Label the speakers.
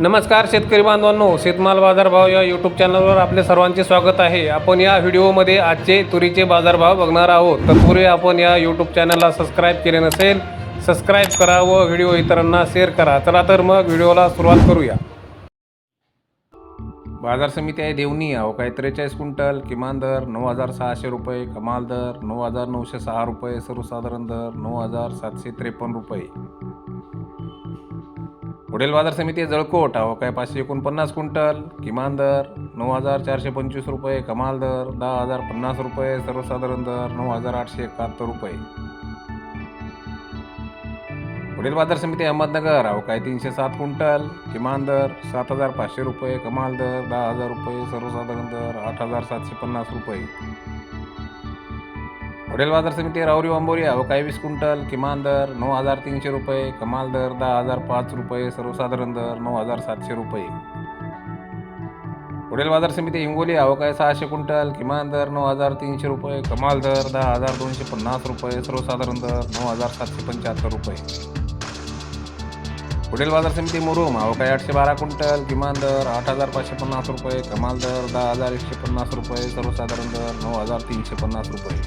Speaker 1: नमस्कार शेतकरी बांधवांनो शेतमाल बाजारभाव या यूट्यूब चॅनलवर आपले सर्वांचे स्वागत आहे. आपण या व्हिडिओमध्ये आजचे तुरीचे बाजारभाव बघणार आहोत. तत्पूर्वी आपण या यूट्यूब चॅनलला सबस्क्राईब केले नसेल सबस्क्राईब करा व व्हिडिओ इतरांना शेअर करा. चला तर मग व्हिडिओला सुरुवात करूया. बाजार समिती आहे देवणी अवकाळी त्रेचाळीस क्विंटल किमान दर नऊ हजार सहाशे रुपये कमाल दर नऊ हजार नऊशे सहा रुपये सर्वसाधारण दर नऊ हजार सातशे त्रेपन्न रुपये. पुढील बाजार समिती आहे जळकोट. अहो काय पाचशे एकोणपन्नास क्विंटल किमान दर नऊ हजार चारशे पंचवीस रुपये कमाल दर दहा हजार पन्नास रुपये सर्वसाधारण दर नऊ हजार आठशे एकाहत्तर रुपये. पुढील बाजार समिती अहमदनगर. अहो काय तीनशे सात क्विंटल किमान दर सात हजार पाचशे रुपये कमाल दर दहा हजार रुपये सर्वसाधारण दर आठ हजार सातशे पन्नास रुपये. पुढील बाजार समिती रावरी वांबोरी अहो काय वीस क्विंटल किमान दर नऊ हजार तीनशे रुपये कमाल दर दहा हजार पाच रुपये सर्वसाधारण दर नऊ हजार सातशे रुपये. पुढील बाजार समिती हिंगोली अहो काय सहाशे क्विंटल किमान दर नऊ हजार तीनशे रुपये कमाल दर दहा हजार दोनशे पन्नास रुपये सर्वसाधारण दर नऊ हजार सातशे पंच्याहत्तर रुपये. पुढील बाजार समिती मुरुम अहो काय आठशे बारा क्विंटल किमान दर आठ हजार पाचशे पन्नास रुपये कमाल दर दहा हजार एकशे पन्नास रुपये सर्वसाधारण दर नऊ हजार तीनशे पन्नास रुपये.